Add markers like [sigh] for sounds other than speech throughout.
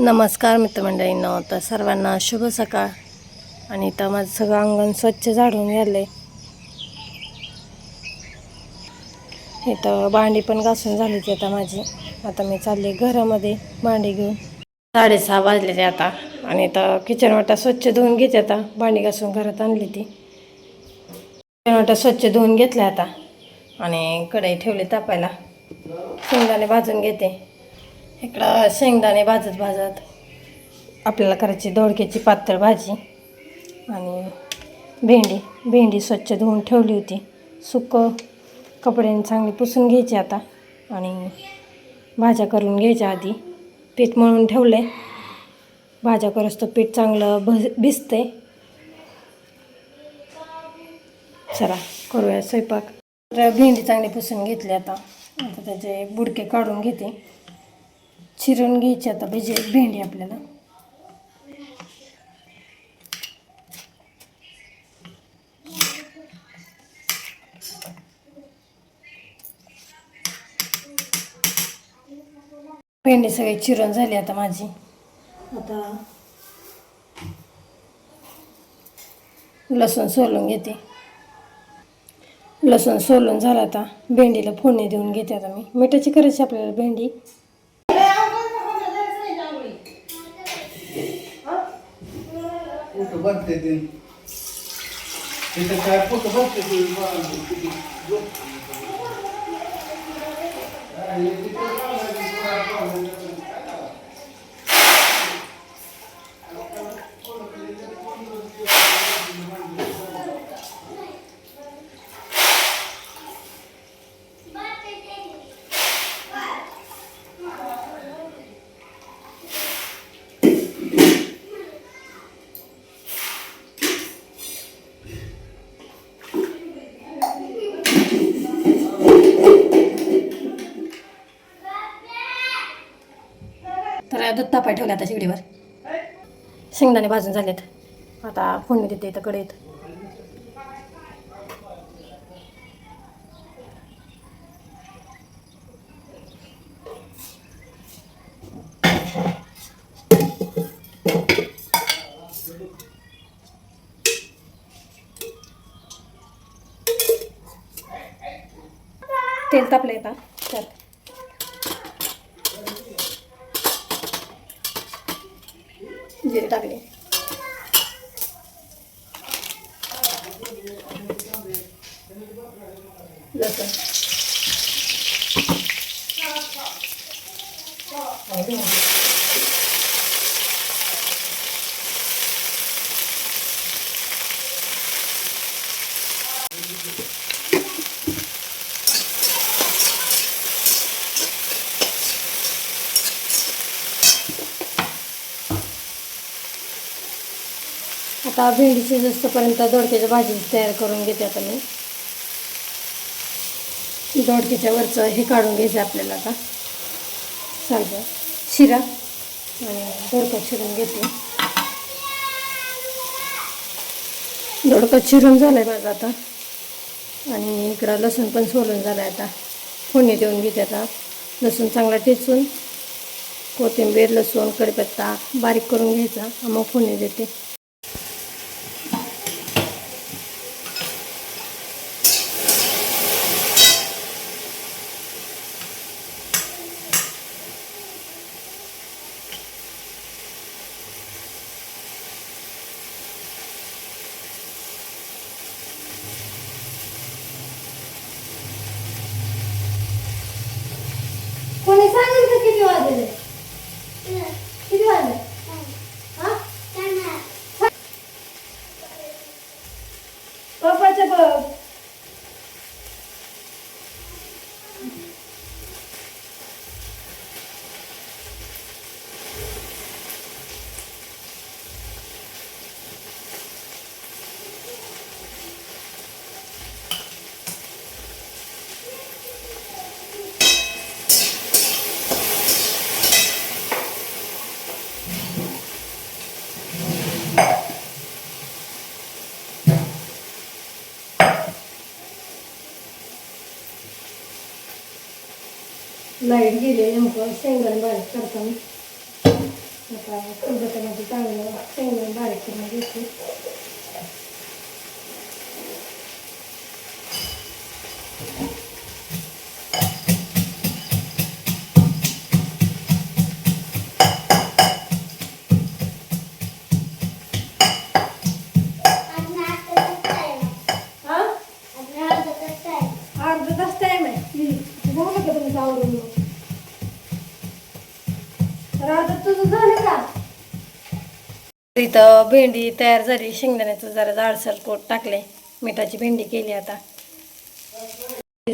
नमस्कार मित्रमंडळींनो तर सर्वांना शुभ सकाळ. आणि इथं माझं सगळं अंगण स्वच्छ झाडून झालं आहे इथं भांडी पण घासून झाली ती आता माझी. आता मी चालले घरामध्ये भांडी घेऊन. साडेसहा वाजले आता. आणि इथं किचन वाटा स्वच्छ धुवून घेते आता. भांडी घासून घरात आणली ती. किचन वाटा स्वच्छ धुवून घेतल्या आता. आणि कढई ठेवली तापायला. शेंगदाणे भाजून घेते. इकडं शेंगदाणे भाजत भाजत आपल्याला करायची दोडक्याची पातळ भाजी आणि भेंडी भेंडी स्वच्छ धुवून ठेवली होती. सुकं कपड्याने चांगली पुसून घ्यायची आता आणि भाज्या करून घ्यायच्या आधी. पीठ मळून आहे भाज्या करूस तर पीठ चांगलं भज भिजते चला करूया स्वयंपाक. तर भेंडी चांगली पुसून घेतली आता. आता त्याचे बुडके काढून घेते. चिरून घ्यायची आता भेजे भेंडी आपल्याला. भेंडी सगळी चिरून झाली आता माझी. आता लसूण सोलून घेते. लसूण सोलून झालं आता. भेंडीला फोडणी देऊन घेते आता मी. मिठाची करायची आपल्याला भेंडी. फोटो बघते ते. तिथं काय फोटो बघते ते? तर दूध तापाय ठेवलं आता शिगडीवर शेंगदाणे भाजून झालेत. आता फोडणी देते इथं कढईत. तेल तापलं आहे का? त्यात. जिरे टाकले लसूण आता भेंडी शिजस्तपर्यंत दोडक्याची भाजी तयार करून घेते आता मी. दोडक्याच्या वरचं हे काढून घ्यायचं आपल्याला आता. चालतं शिरा आणि दोडका चिरून घेते. दोडका चिरून झालं आहे माझं आता. आणि इकडं लसूण पण सोलून झालं आहे आता. फोडणी देऊन घेते आता. लसूण चांगला ठेचून कोथिंबीर लसूण कढीपत्ता बारीक करून घ्यायचा. मग फोडणी देते कोणी सांगितलं किती वाजले किती वाजले हा? पप्पाचं बघ लाइट गेली नेमकं शेंगण बारीक करताना. आता खलबत्त्यामध्ये चांगलं शेंगण बारीक करून घेते. इथं भेंडी तयार झाली शेंगदाण्याचं जरा जाडसर पोट टाकले मिठाची भेंडी केली आता.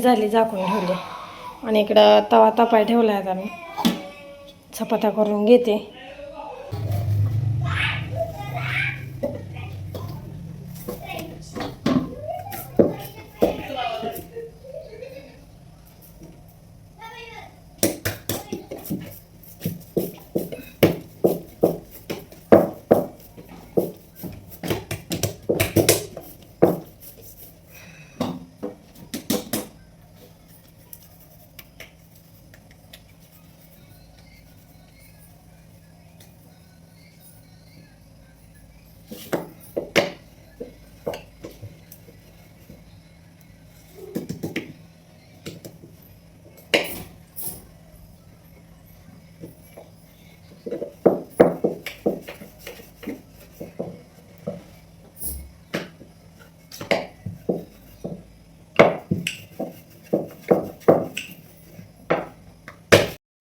झाली झाकून ठेवली. आणि इकडं तवा तपाय ठेवला आहे आता मी. चपात्या करून घेते.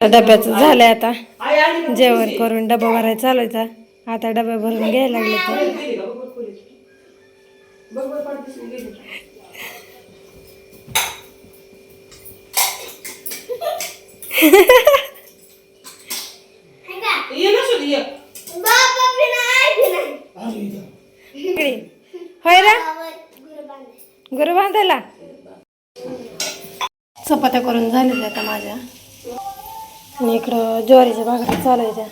डब्याचं झालंय आता. जेवण करून डबा भरायला चालायचा आता डबा भरून घ्यायला लागले तर. ना होय रा. गुरु बांधायला. चपात्या करून झालेल्या आता माझ्या. आणि इकडं ज्वारीच्या भाकरी चालायच्या.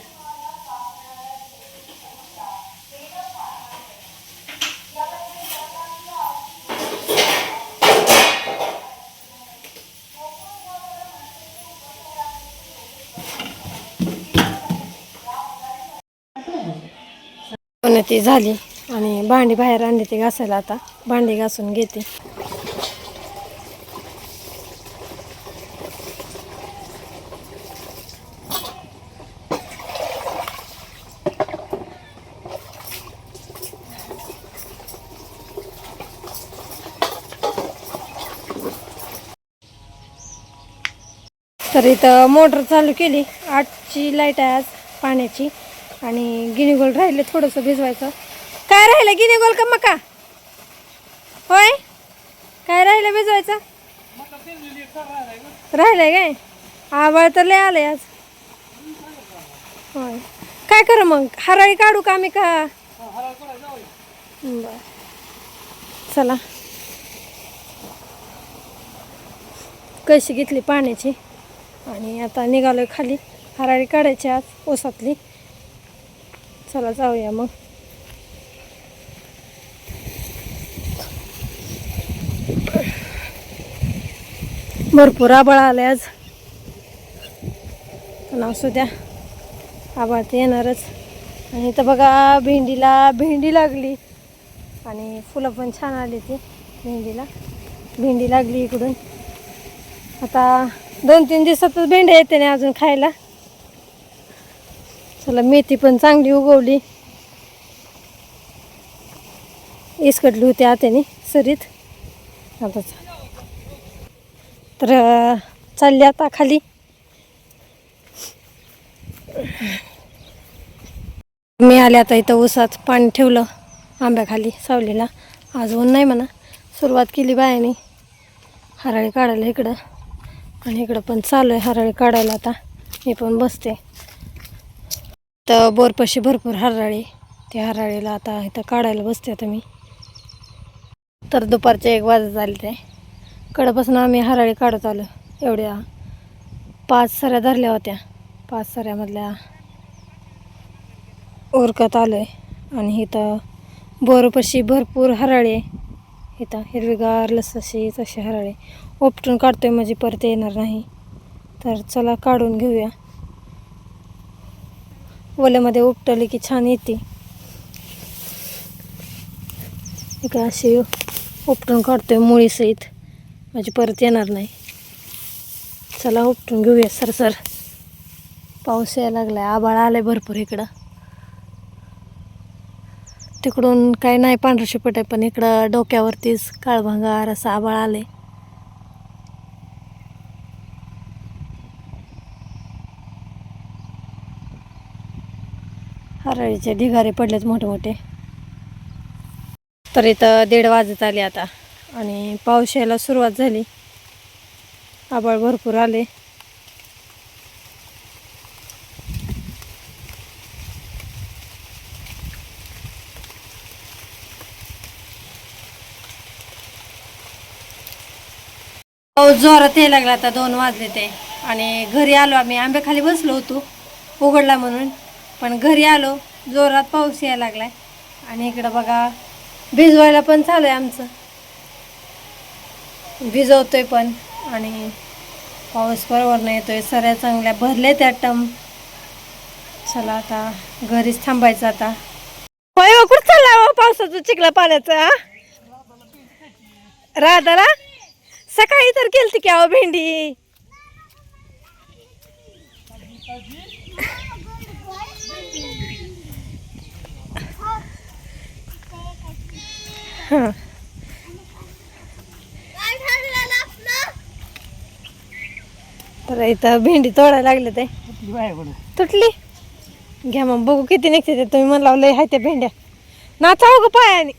ती झाली. आणि भांडी बाहेर आणली ती घासायला आता. भांडी घासून घेते. तर इथं मोटर चालू केली. आठची लाइट आहे आज पाण्याची. आणि गिनीगोल राहिले थोडंसं भिजवायचं. काय राहिलं गिनीगोल का मका? होय? काय राहिलं भिजवायचं? राहिलंय काय? आवाळ तर लय आलंय आज. होय. काय करू मग? हराळी काढू का आम्ही का? बर. चला. कशी घेतली पाण्याची? आणि आता निघालोय खाली. हराळी काढायची आज ओसातली. चला जाऊया मग. भरपूर आबाळ आले आज. पण असू द्या आबाळ तर येणारच. आणि इथं बघा भेंडीला भेंडी लागली. आणि फुलं पण छान आली ती भेंडीला. भेंडी लागली इकडून. आता दोन तीन दिवसातच भेंड्या येते ना अजून खायला. तुला मेथी पण चांगली उगवली. इसकटली होती आत्याने सरीत. आता तर चालली आता खाली. मी आले आता इथं ऊसात पाणी ठेवलं आंब्याखाली सावलीला. आज ऊन नाही म्हणा सुरुवात केली बायाने. हराळी काढायला इकडं. आणि इकडं पण चालू आहे हराळी काढायला आता. मी पण बसते. तर बोरपाशी भरपूर हराळी त्या हराळीला आता इथं काढायला बसते आता मी. तर दुपारचे एक वाजत झाले ते. कडपासून आम्ही हराळी काढत आलो. एवढ्या पाच सऱ्या धरल्या होत्या. पाच सऱ्यामधल्या उरकत आलो आहे आणि इथं बोरपाशी भरपूर हराळी आहे. इथं हिरवीगार लसशी तशी हराळे. उपटून काढतोय म्हणजे परत येणार नाही. तर चला काढून घेऊया. ओल्यामध्ये उपटली की छान येते. इकडं अशी उपटून काढतोय मुळीसहित माझी म्हणजे परत येणार नाही. चला उपटून घेऊया सर सर. पाऊस यायला लागलाय आबाळ आलाय भरपूर इकडं. तिकडून काही नाही पांढरं शिपट आहे पण इकडं डोक्यावरतीच काळभंगार असं आबाळ आहे हरळीचे ढिगारे पडलेत मोठे मोठे. तर इथं दीड वाजत आले आता आणि पाऊस यायला सुरुवात झाली. आबाळ भरपूर आले. पाऊस जोरात यायला लागला आता दोन वाजले ते. आणि घरी आलो आम्ही. आंब्याखाली बसलो होतो. उघडला म्हणून. पण घरी आलो जोरात पाऊस यायला लागलाय. आणि इकडं बघा भिजवायला पण चालू आहे आमचं. भिजवतोय पण आणि पाऊस बरोबर येतोय. सऱ्या चांगल्या भरले त्या टम. चला आता घरीच थांबायचं आता. होय हो, कुठं चालला हो पावसाचं चिखला पाण्याचं हा राधाला? सकाळी तर केलती की अहो भेंडी. [laughs] तर इथं भेंडी तोडायला लागले ते. तुटली घ्या मग बघू किती निघते ते. तुम्ही मला लय हाय त्या भेंड्या. नाचाव ग पायाने.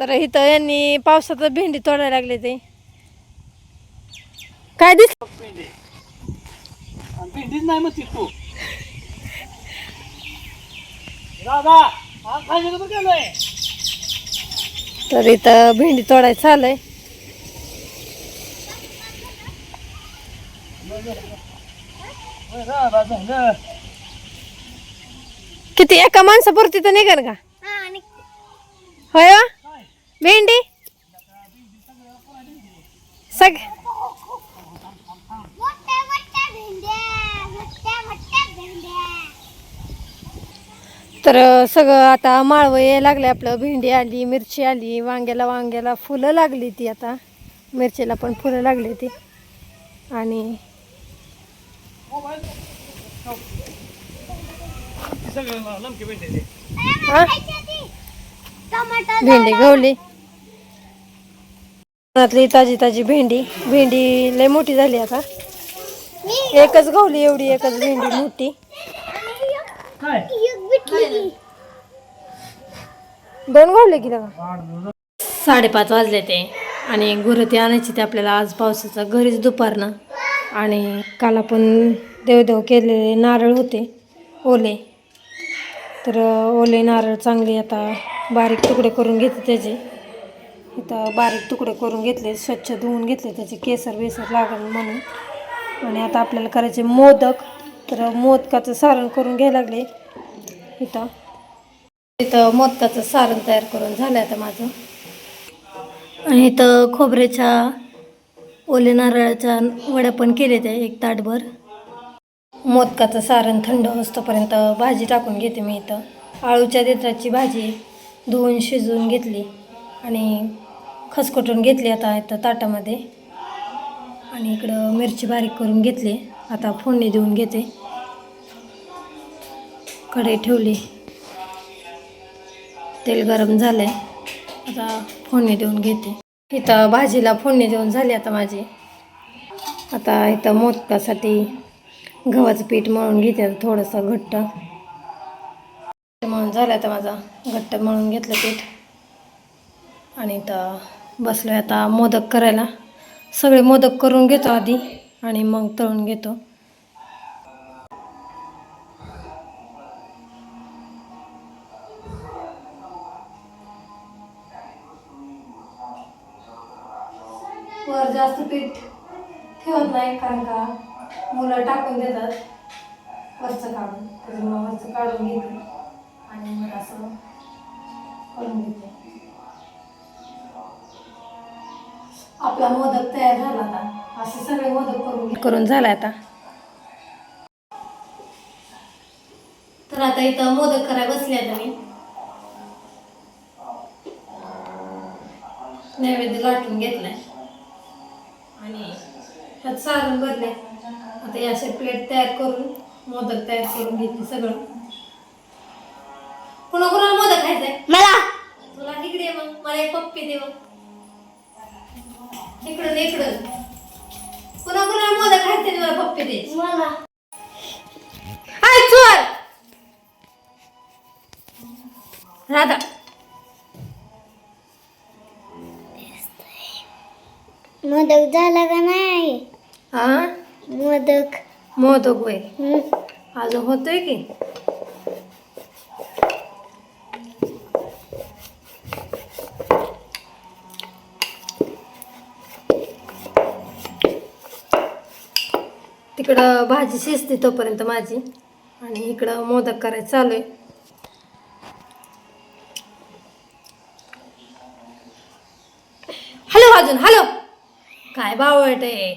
तर इथं यांनी पावसात भेंडी तोडायला लागले ते. काय दिस भेंडीच नाही मग ती. दादा तर इथं भेंडी तोडायचं झालं किती एका माणसापुरती तर निघन का? होय? भेंडी? सग तर सगळं आता माळवं यायला लागले आपलं. भेंडी आली मिरची आली वांग्याला वांग्याला फुलं लागली ती आता. मिरचीला पण फुलं लागली ती. आणि भेंडी गवली. घरातली ताजी ताजी भेंडी. भेंडी लय मोठी झाली आता. एकच गवली एवढी एकच भेंडी मोठी. दोन गवले की साडेपाच वाजले ते. आणि गुरं ते आणायची ते आपल्याला आज पावसाचं घरीच दुपारनं. आणि काल आपण देवदेव केलेले नारळ होते ओले. तर ओले नारळ चांगले आता बारीक तुकडे करून घेते त्याचे. इथं बारीक तुकडे करून घेतले स्वच्छ धुवून घेतले त्याचे केसर बेसर लागल म्हणून. आणि आता आपल्याला करायचे मोदक. तर मोदकाचं सारण करून घ्यायला लागले. इथं. इथं मोदकाचं सारण तयार करून झालं आता माझं. आणि इथं खोबऱ्याच्या ओले नारळाच्या वड्या पण केले त्या एक ताटभर. मोदकाचं सारण थंड असतोपर्यंत भाजी टाकून घेते मी इथं. आळूच्या देत्राची भाजी धुवून शिजवून घेतली आणि खसकटून घेतली आता इथं ताटामध्ये. आणि इकडं मिरची बारीक करून घेतली. आता फोडणी देऊन घेते. कढई ठेवली. तेल गरम झालंय. आता फोडणी देऊन घेते. इथं भाजीला फोडणी देऊन झाली आता माझी. आता इथं मोदकासाठी गव्हाचं पीठ मळून घेते थोडंसं घट्ट. मळून झालं आता माझा. घट्ट मळून घेतलं पीठ. आणि इथं बसलो आता मोदक करायला. सगळे मोदक करून घेतो आधी आणि मग तळून घेतो. वर जास्त पीठ ठेवत नाही कारण का मुलं टाकून देतात. वरचं काढून त्याच्यामुळे वरचं काढून घेते. आणि मग असं करून घेते. आपला मोदक तयार झाला आता. असे सगळे मोदक करून करून झाला आता. तर तर आता इथं मोदक करायला बसले आता मी. नैवेद्य लाटून घेतलाय. आणि ह्यात सारण भरले आता या असे प्लेट तयार करून मोदक तयार करून घेतले सगळं. कुणा कुणाला मोदक खायचंय? मला. तुला इकडे ये मग. मला एक पप्पी दे मग. इकडून इकडून. कुणा कुणाला मोदक खायचे मला पप्पी दे? मला. राधा. मोदक झाला का नाही? हा मोदक. मोदक वय हम्म. अजून होतोय की? तिकडं भाजी शिजते तोपर्यंत माझी. आणि इकडं मोदक करायचं चालू आहे. साहेब आवडते आहे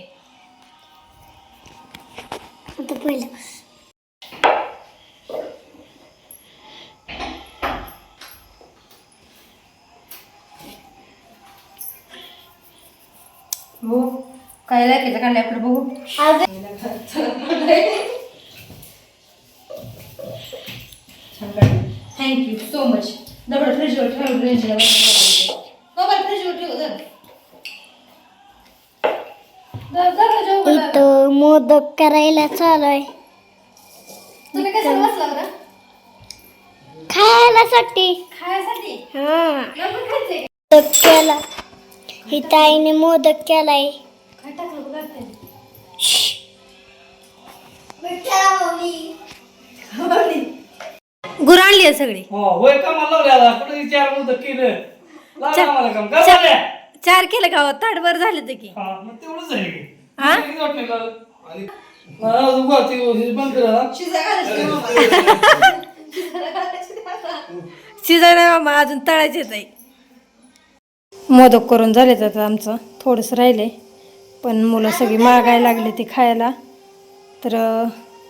आता पहिलं हो काय राखायचं काढलं आपलं बघू thank you so much double फ्रीजवर ठेव मोदक करायला चालू आहे तुम्ही कशाला बसला बरं खायला साठी खायसाठी? हा. लवकर खायचंय मोदक केला. ही ताईने मोदक केलाय. काय टाकलं बघा ते. गुर आणली आहे सगळी. हो होय का मला कुठे विचार केलं? काम चार केलं का ताटभर झाले ते की. हा मग तेवढंच आहे की. हा? किती वाटलं लावलं? शिजायला मामा अजून तळायचे आहे मोदक करून झाले तर आमचं थोडंसं राहिले पण मुलं सगळी मागायला लागली ती खायला. तर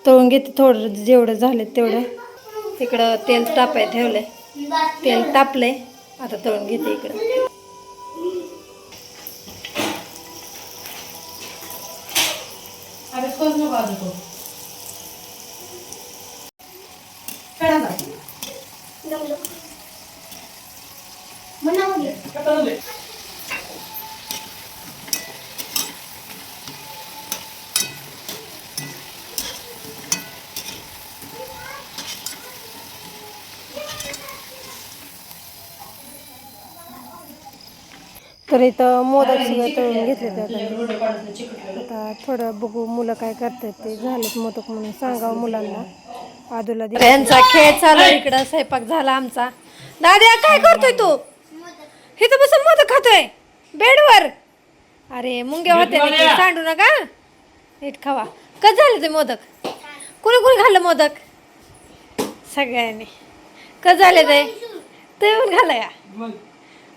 तळून घेते थोडं जेवढं झालं तेवढं. तिकडं तेल तापाय ठेवलंय. तेल तापलंय. आता तळून घेते इकडं. अरे खोज नको अजून तो. कडा जा. काय चाललंय? तर इथं मोदक सगळं तळून घेतले त्यात आता. थोडं बघू मुलं काय करतात ते. झालेत मोदक म्हणून सांगावं मुलांना. आदूला यांचा खेळ चालू इकडं. स्वयंपाक झाला आमचा. दाद्या काय करतोय तू? इथं बसून मोदक खातोय. बेडवर. अरे मुंग्या होते सांडू नका. नीट खावा. कस झाले ते मोदक? कुणी कुणी खाल्लं मोदक? सगळ्यांनी. कस झाले ते? ते पण खाल्लं का मग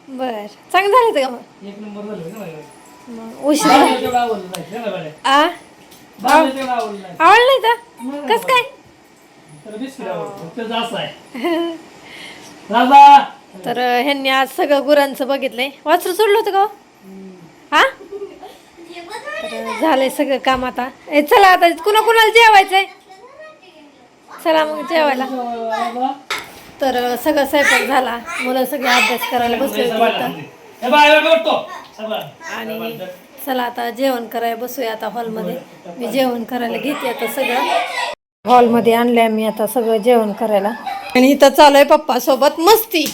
बर चांगलं झालं होतं का मग एक नंबर झालं का नाही? मग उशीर झाला. बाळाला तेवढं आवडलं नाही बाळा? आ बाळाला तेवढं आवडलं नाही. आवडलं नाही तर कस काय त्याला बिस्किट आवडतं. त्याचं असं आहे. [laughs] राजा तर अं, ह्यांनी आज सगळं गुरांचं बघितलंय वासरू सोडलं होतं का हो? हा तर झालंय सगळं काम आता ए चला आता कुणा कुणाला जेवायचंय चला मग जेवायला राजा. तर सगळं स्वयंपाक झाला. मुलं सगळे अभ्यास करायला बसले होते. आणि चला आता जेवण करायला बसूया आता हॉलमध्ये. मी जेवण करायला घेते आता सगळं. हॉलमध्ये आणलंय मी आता सगळं जेवण करायला. आणि इथं चालू आहे पप्पा सोबत मस्ती.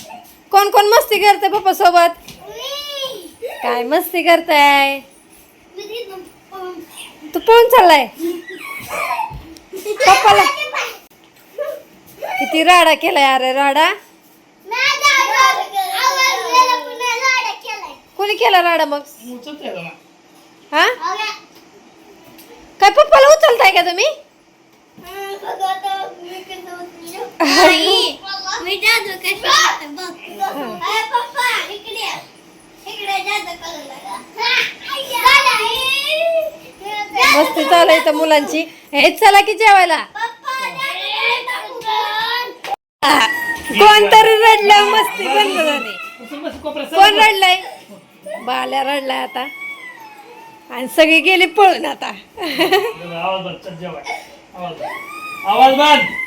कोण कोण मस्ती करते पप्पा सोबत? काय मस्ती करताय? तू पळून चाललाय. पप्पाला किती राडा केलाय अरे राडा? कोणी केला राडा मग? हा? काय पप्पाला उचलताय का तुम्ही? मस्ती चालू आहे मुलांची. हेच चला की जेवायला. [laughs] कोणतरी रडलं मस्ती बंद झाली. कोण रडलंय? बाल्या रडलाय आता. आणि सगळी गेली पळून आता. आवाज बंद.